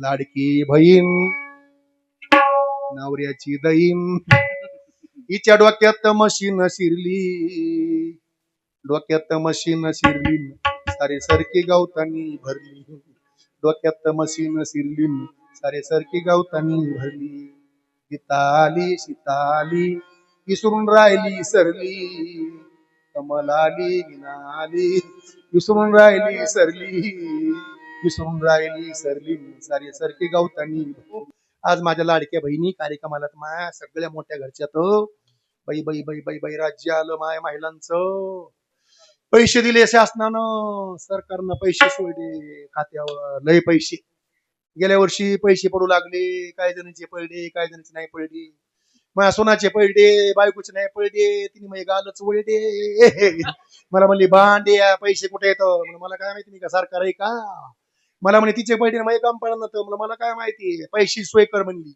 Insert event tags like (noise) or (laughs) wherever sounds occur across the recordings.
लाडकी बहीण नवऱ्याची दहीन हिच्या डोक्यात मशीन शिरली डोक्यात मशीन शिरली. सारे सरकी गावतानी भरली. डोक्यात मशीन शिरली सारे सरकी गावतानी भरली. गीताली शीताली विसरून राहिली सरली. कमलाली गिनाली विसरून राहिली सरली. विसरून राहिली सरली सारी सारखे गावतानी. आज माझ्या लाडक्या बहिणी कार्यक्रमाला माया सगळ्या मोठ्या घरच्यात. बाई बाई बाई बाई बाई राज्य आलं माया महिलांचं. पैसे दिले शासनानं. सरकारनं पैसे सोडले खात्यावर. लय पैसे. गेल्या वर्षी पैसे पडू लागले. काय जणांचे पडले काय जणांचे नाही पडले. माझ्या सोनाचे पडले बायकोचे नाही पडले. तिने मग गालच वळले (laughs) मला म्हणली भांड्या पैसे कुठे येतं? मला काय माहिती नाही का सरकार आहे का? मला म्हणे तिचे पडले माझे काम पडलं नव्हतं. म्हणलं मला काय माहिती पैसे सोय कर म्हणली.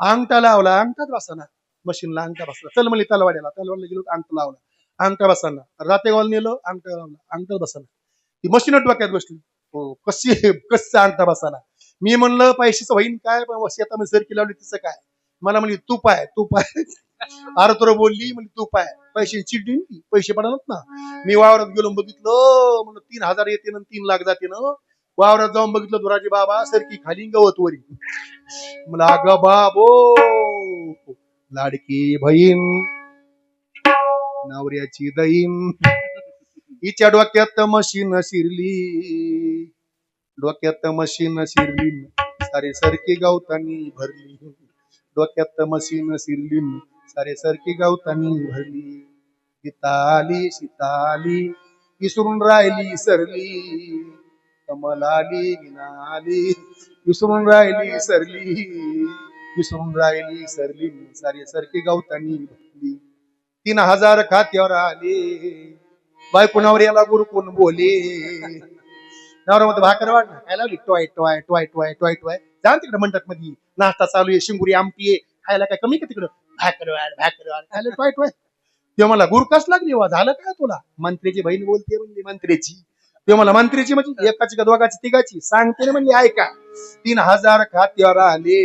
अंगठा लावला अंगठाच बसाना. मशीनला अंगठा बसला. चल म्हणली तलवाड्याला तलवाडला गेलो अंगठा लावला. अंगठा बसाना. रातेगावला नेलं अंगठा लावला. अंगठा बसाना. ती मशीन डोक्यात बसली. हो कशी कसं अंगठा बसाना? मी म्हणलं पैशाचं होईन काय? पण शेतामध्ये सरकी लावली तिचं काय? मला म्हणली तू पाय तू पाय. (laughs) अरे तुला बोलली म्हणजे तू पाय. पैसे चिडली पैसे पडणार ना. मी वावरात गेलो बघितलं म्हणलं तीन हजार येते ना तीन लाख जाते ना. वावरात जाऊन बघितलं दुराजी बाबा सरकी खाली गवत वरी. मला ग बाबो लाडकी बहीण नवऱ्याची दईन हिच्या डोक्यात मशीन शिरली डोक्यात मशीन शिरली. सारे सरकी गावतानी भरली. डोक्यात मशीन शिरली सारे सरकी गावतानी भरली. शिताली आली विसरून राहिली सरली. कमल आली आली विसरून राहिली सरली. विसरून राहिली सरली. सारे सरकी गवतानी भरली. तीन हजार खात्यावर आले. बायकोनावर याला गुरु गुरुकून बोले. नवरा भाकर वाढ ना काय लावली टॉय टॉय टॉय टॉय टॉय टॉय. जा तिकडे म्हणतात मध्ये नाश्ता चालू आहे शिंगुरी आमटी आहे. खायला काय कमी का तिकडं? भाकर वाढ भाकर वाढ खायला टॉय टॉय. ते मला गुरकास लागली? वा झालं काय तुला? मंत्रीची बहीण बोलते म्हणजे मंत्रीची. ते मला मंत्रीची म्हणजे एकाची का दोघाची तिघाची? सांगते ना म्हणजे ऐका. तीन हजार खात्यावर आले.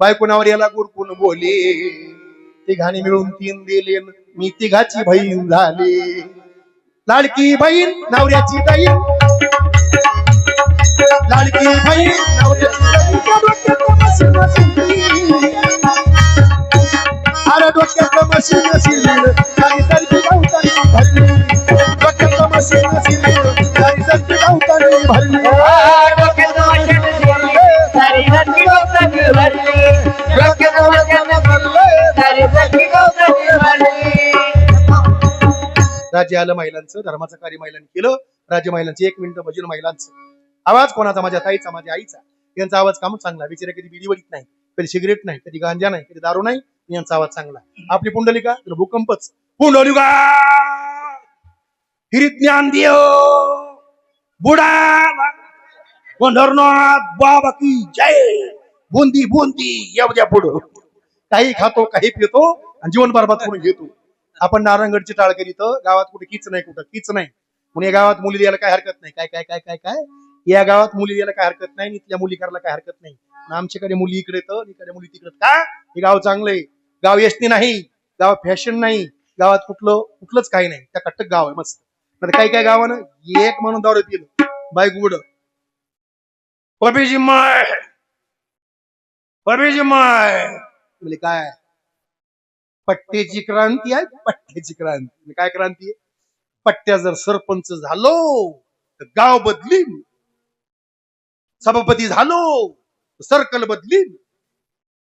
बायको याला गुरकून बोले. तिघाने मिळून तीन दिले. मी तिघाची बहीण झाले. लाडकी बहीण नवऱ्याची बहीण. लाडकी बहीण नवऱ्याची अरे डोक्यात मशीन असेल. राज्य आलं महिलांचं धर्माचं कार्य महिलांनी केलं राज्य महिलांचं एक मिनिट भजन महिलांचं. आवाज कोणाचा? माझ्या ताईचा माझ्या आईचा. यांचा आवाज काम चांगला. बिचारे कधी बिडी वडीत नाही कधी सिगरेट नाही कधी गांजा नाही कधी दारू नाही यांचा आवाज चांगला. आपली पुंडलिका तर भूकंपच. पुंडलिका! हिरी ज्ञान देव बुडा पंढरनाथ बाबा की जय बुंदी बुंदी येऊ द्या पुढं काही खातो काही पितो आणि जीवन बर्बाद करून घेतो आपण नारायणगडची टाळ करीत गावात कुठे किच नाही कुठं किच नाही म्हणून या गावात मुली द्यायला काय हरकत नाही काय काय काय काय काय या गावात मुली द्यायला काय हरकत नाही इथल्या मुली करायला काय हरकत नाही आमच्याकडे मुली इकडे तर इकडे मुली तिकडे का हे गाव चांगलंय गाव यशनी नाही गाव फॅशन नाही गावात कुठलं कुठलंच काही नाही त्या कट्टक गाव आहे मस्त नाही काही काही गावानं एक म्हणून दारू पिलं बाईक उड पबीजी माय. पबीजी माय. म्हणजे काय? पट्ट्याची क्रांती आहे पट्ट्याची क्रांती. म्हणजे काय क्रांती आहे? पट्ट्या जर सरपंच झालो तर गाव बदलीन. सभापती झालो सर्कल बदलीन.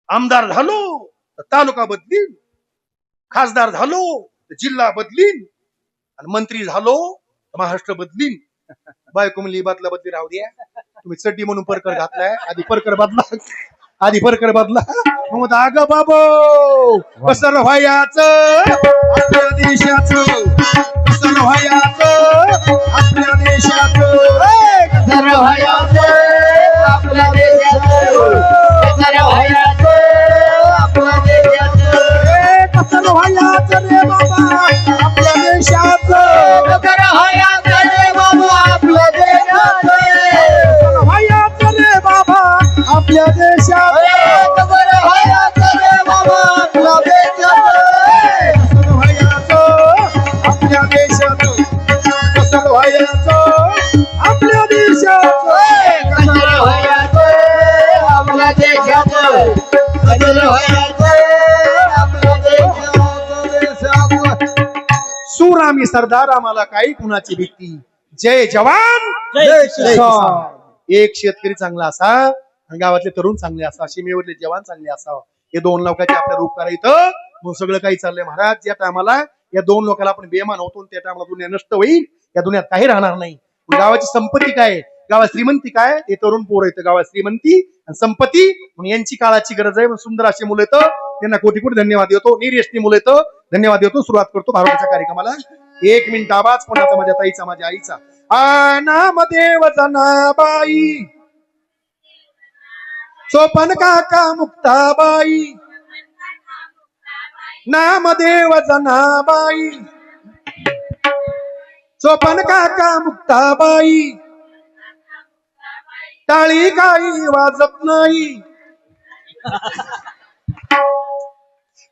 आमदार झालो तर तालुका बदलीन. खासदार झालो तर जिल्हा बदलीन. आणि मंत्री झालो महाराष्ट्र बदलीन. बायको म्हणली बादला बदली राहू द्या. तुम्ही चड्डी म्हणून परकर घातलाय. आधी परकर बदला. आधी परकर बदला. मग अग बाबो कसर व्हायाच. आपल्या देशाच. कसर व्हायाचं. आपल्या देशाच. कसर कसं आपल्या देशाचं सर्व व्हायचं रे बाबा आपल्या देशाचं. कसं व्हायाचं रे बाबा आपल्या देशात एक बरं सरदार आम्हाला काही कुणाची भीती? जय जवान जय किसान. एक शेतकरी चांगला असा आणि गावातले तरुण चांगले असा सीमेवरले जवान चांगले असावं. हे दोन लोकांचे आपल्या उपकार इथं मग सगळं काही चाललंय महाराज या टायमाला या दोन लोकांना आपण बेमान होतो त्या टायमाला दुनिया नष्ट होईल या दुनियात काही राहणार नाही. गावाची संपत्ती काय? गावात श्रीमंती काय ते तरुण पोर येतं गावात श्रीमंती आणि संपत्ती. म्हणून यांची काळाची गरज आहे. सुंदर अशी मुलं येतं त्यांना कोटी कोटी धन्यवाद देतो. निर्यशनी मुलं येतं धन्यवाद देतो. सुरुवात करतो भारताच्या कार्यक्रमाला. एक मिनिट आवाज कोणाचा? माझ्या ताईचा माझ्या आईचा. आ नामदेव जनाबाई. सोपन काका मुक्ताबाई. नामदेव जनाबाई. सोपन काका मुक्ताबाई. टाळी काही वाजत नाही.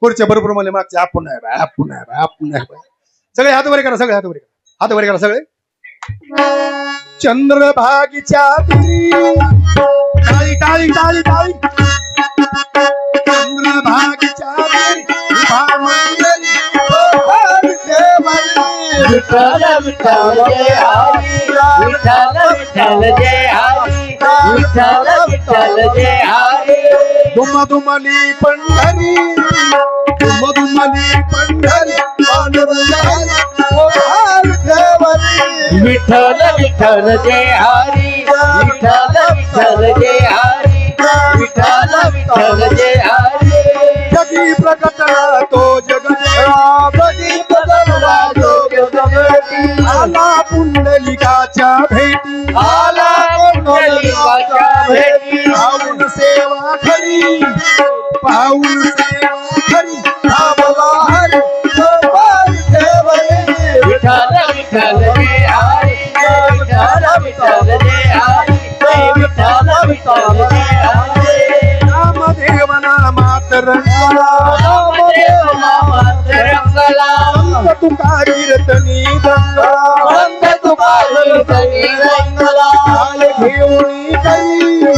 पुढच्या बरोबर मला मागच्या आपण आहे बाय आपण आहे बाय आपण आहे बाय सगळे हात वरे करा सगळे हात वरे करा. हात वरे करा सगळे. चंद्रभागीच्या तीरी टाळी टाळी टाळी टाळी. चंद्रभागीच्या तीरी उभा मंडळी, ओभार देवाई. विठ्ठल विठ्ठल जय हरी. विठ्ठल विठ्ठल जय हरी. विठ्ठल विठ्ठल जय हरी. दुमदुमली पंढरी. दुमदुमली पंढरी. विठ्ठल विठ्ठल जय हरी विठ्ठल विठ्ठल जय हरी विठ्ठल विठ्ठल जय हरी जगी प्रकटला तो जोगजगती आला पुंडलिकाच्या भेटी आला पुंडलिकाच्या भेटी. पाहून सेवा खरी पाहून सेवा खरी. संत तुका कीर्तनी गंगला संत तुकारी तरी रंगला टाळ घेऊन करी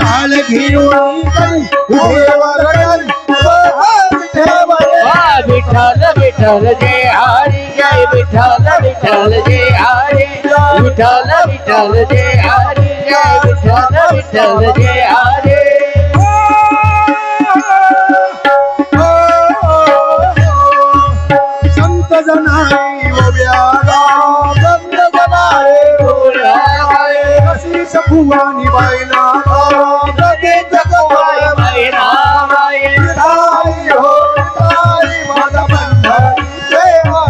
टाळ घेऊन करी उभे वरकरी गोपाल ठेवले. वा विठ्ठल विठ्ठल जय हरी जय विठ्ठल विठ्ठल जय हरी। विठ्ठल विठ्ठल जय हरी जय विठ्ठल विठ्ठल जय हरी। गजन आयो गंदे गोरे खशी सकूमी बे जॻाए भाई राय भी शे मे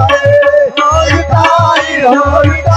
आयो